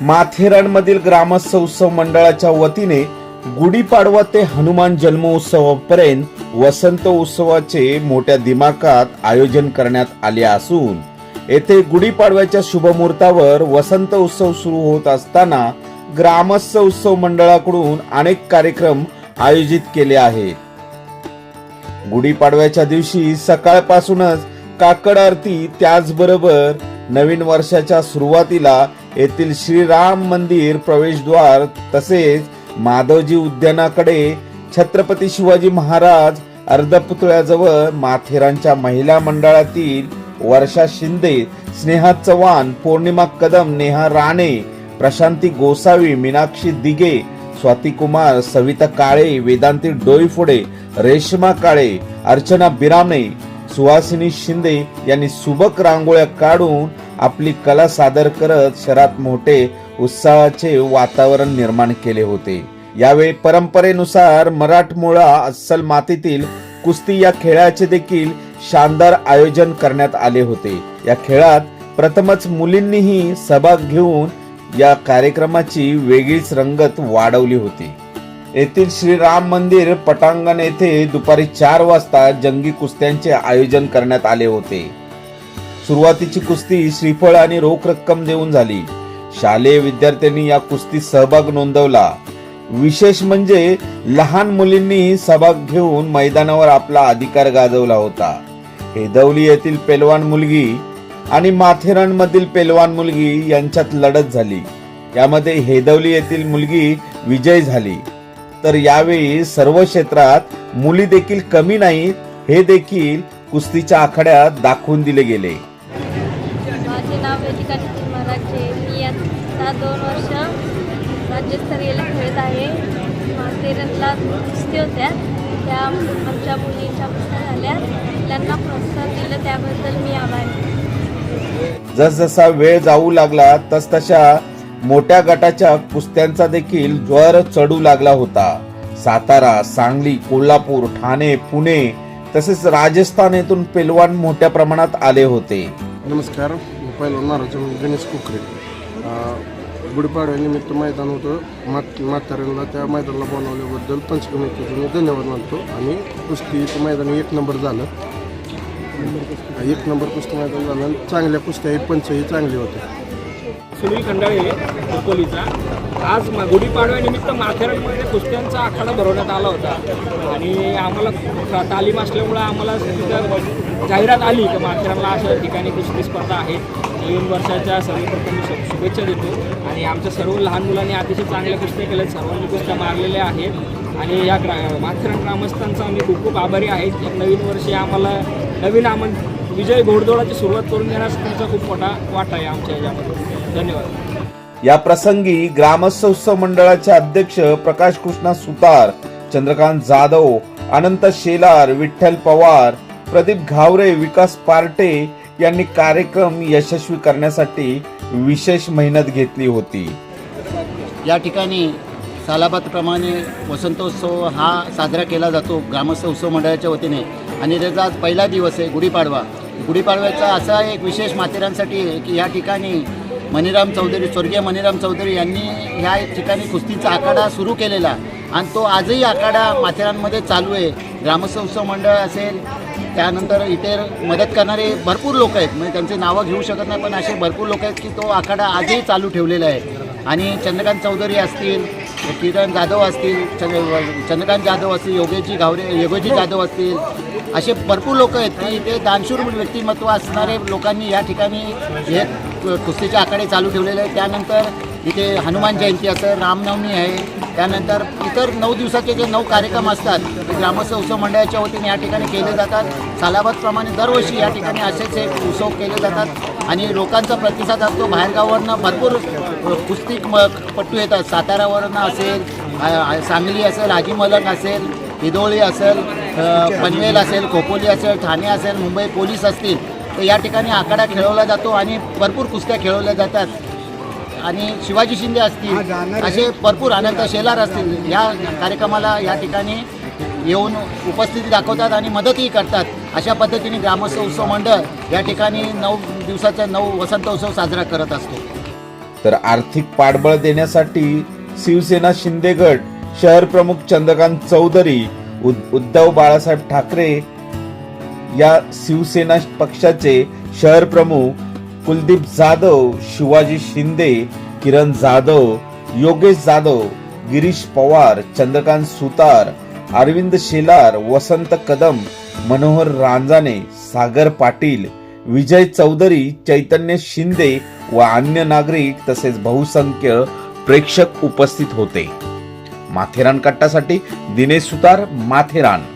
माथेरानमधील ग्रामस्थ उत्सव मंडळाच्या वतीने गुढीपाडवा ते हनुमान जन्मोत्सवापर्यंत वसंत उत्सवाचे मोठ्या दिमाकात आयोजन करण्यात आले असून येथे गुढीपाडव्याच्या शुभमुहूर्तावर वसंत उत्सव सुरू होत असताना ग्रामस्थ उत्सव मंडळाकडून अनेक कार्यक्रम आयोजित केले आहेत. गुढीपाडव्याच्या दिवशी सकाळपासूनच काकड आरती त्याचबरोबर नवीन वर्षाच्या सुरुवातीला येथील श्रीराम मंदिर प्रवेशद्वार तसेच माधवजी उद्यानाकडे छत्रपती शिवाजी महाराज अर्धपुतळ्याजवळ माथेरानच्या महिला मंडळातील वर्षा शिंदे स्नेहा चव्हाण पौर्णिमा कदम नेहा राणे प्रशांती गोसावी मीनाक्षी दिगे स्वाती कुमार सविता काळे वेदांती डोईफोडे रेश्मा काळे अर्चना बिरामे सुहासिनी शिंदे यांनी सुबक रांगोळ्या काढून आपली कला सादर करत शहरात मोठे उत्साहाचे वातावरण निर्माण केले होते. यावेळी परंपरेनुसार मराठमोळा अस्सल मातीतील कुस्ती या खेळाचे देखील शानदार आयोजन करण्यात आले होते. या खेळात प्रथमच मुलींनीही सहभाग घेऊन या कार्यक्रमाची वेगळीच रंगत वाढवली होती. येथील श्रीराम मंदिर पटांगण येथे दुपारी चार वाजता जंगी कुस्त्यांचे आयोजन करण्यात आले होते. सुरुवातीची कुस्ती श्रीफळ आणि रोख रक्कम देऊन झाली. शालेय विद्यार्थ्यांनी या कुस्तीत सहभाग नोंदवला. विशेष म्हणजे लहान मुलींनी सहभाग घेऊन मैदानावर आपला अधिकार गाजवला होता. हेदवली येथील पेलवान मुलगी आणि माथेरान मधील पेलवान मुलगी यांच्यात लढत झाली. यामध्ये हेदवली येथील मुलगी विजय झाली. तर यावेळी सर्व क्षेत्रात मुली देखील कमी नाहीत हे देखील कुस्तीच्या आखाड्यात दाखवून दिले गेले. माझे नाव वेदिका नितीन मराठे मी आता दोन वर्ष राज्यस्तरीयला खेळत आहे. माथेरनला कुस्ती होत्या. त्या आमच्या मुलींच्या कुस्त्या झाल्या. त्यांना प्रोत्साहन दिलं. त्याबद्दल मी आभारी जसजसा वेळ जाऊ लागला तसतशा मोठ्या गटाच्या कुस्त्यांचा देखील ज्वर चढू लागला होता. सातारा सांगली कोल्हापूर ठाणे पुणे तसेच राजस्थान येथून पेलवान मोठ्या प्रमाणात आले होते. नमस्कार. मी महाराज गणेश कुकरे. गुढीपाडव्यानिमित्त मैदान होतं. मात म्हाताऱ्यांना त्या मैदानाला बनवल्याबद्दल पंचकमिटीचं मी धन्यवाद मानतो. आणि कुस्तीचं मैदान एक नंबर झालं. एक नंबर कुस्ती मैदान झालं आणि चांगल्या कुस्त्या पंचही चांगले होते. सुनील खंडाळे खोपोलीचा आज गुढीपाडव्यानिमित्त माथेरानमध्ये कुस्त्यांचा आखाडा भरवण्यात आला होता. आणि आम्हाला तालीम असल्यामुळं आम्हाला जाहिरात आली की माथेरानला अशा ठिकाणी कुस्ती स्पर्धा आहे. नवीन वर्षाच्या सर्वप्रथम मी शुभेच्छा देतो. आणि आमच्या सर्व लहान मुलांनी अतिशय चांगल्या कुस्त्या केल्या. सर्वांनी कुस्त्या मारलेल्या आहेत. आणि या ग्रा माथेरान ग्रामस्थांचा आम्ही खूप खूप आभारी आहेत नवीन वर्षी आम्हाला नवीन आमन विजय घोडदोडाची सुरुवात करून देण्यास त्यांचा खूप मोठा वाटा आहे आमच्या याच्यामध्ये. धन्यवाद. या प्रसंगी ग्रामस्थ उत्सव मंडळाचे अध्यक्ष प्रकाश कृष्णा सुतार चंद्रकांत जाधव अनंत शेलार विठ्ठल पवार प्रदीप घावरे विकास पार्टे यांनी कार्यक्रम यशस्वी करण्यासाठी विशेष मेहनत घेतली होती. या ठिकाणी सालाबादप्रमाणे वसंतोत्सव हा साजरा केला जातो ग्रामस्थ उत्सव मंडळाच्या वतीने. आणि त्याचा आज पहिला दिवस आहे गुढीपाडवा. गुढीपाडव्याचा असा एक विशेष माथेरांसाठी आहे की या ठिकाणी मणिराम चौधरी स्वर्गीय मणिराम चौधरी यांनी ह्या ठिकाणी कुस्तीचा आखाडा सुरू केलेला. आणि तो आजही आखाडा माथेरानमध्ये चालू आहे. ग्रामस्थ उत्सव मंडळ असेल त्यानंतर इतर मदत करणारे भरपूर लोक आहेत. म्हणजे त्यांचे नावं घेऊ शकत नाही पण असे भरपूर लोक आहेत की तो आखाडा आजही चालू ठेवलेला आहे. आणि चंद्रकांत चौधरी असतील किरण जाधव असतील चंद्रकांत जाधव असतील योगेजी घावरे योगेजी जाधव असतील असे भरपूर लोक आहेत की ते दानशूर व्यक्तिमत्व असणारे लोकांनी या ठिकाणी हे कुस्तीचे आखाडे चालू ठेवलेले आहेत. त्यानंतर इथे हनुमान जयंती असं रामनवमी आहे. त्यानंतर इतर नऊ दिवसाचे जे नऊ कार्यक्रम असतात ते ग्रामस्थ उत्सव मंडळाच्या वतीने या ठिकाणी केले जातात. सालाबादप्रमाणे दरवर्षी या ठिकाणी असेच एक उत्सव केले जातात आणि लोकांचा प्रतिसाद असतो. बाहेरगावावरनं भरपूर कुस्ती पट्टू येतात. साताऱ्यावरनं असेल सांगली असेल आजीमलक असेल हिदोळी असेल पनवेल असेल खोपोली असेल ठाणे असेल मुंबई पोलीस असतील तर या ठिकाणी आकडा खेळवला जातो आणि भरपूर कुस्त्या खेळवल्या जातात. आणि शिवाजी शिंदे असतील असे भरपूर अनंत शेलार असतील या कार्यक्रमाला या ठिकाणी येऊन उपस्थिती दाखवतात आणि मदतही करतात. अशा पद्धतीने ग्रामस्थ उत्सव मंडळ या ठिकाणी नऊ दिवसाचा नऊ वसंत उत्सव साजरा करत असतो. तर आर्थिक पाठबळ देण्यासाठी शिवसेना शिंदे गट शहर प्रमुख चंद्रकांत चौधरी उद- उद्धव बाळासाहेब ठाकरे या शिवसेना पक्षाचे शहर प्रमुख कुलदीप जाधव शिवाजी शिंदे किरण जाधव योगेश जाधव गिरीश पवार चंद्रकांत सुतार अरविंद शेलार वसंत कदम मनोहर रांजाने सागर पाटील विजय चौधरी चैतन्य शिंदे व अन्य नागरिक तसेच बहुसंख्य प्रेक्षक उपस्थित होते. माथेरान कट्टासाठी दिनेश सुतार माथेरान.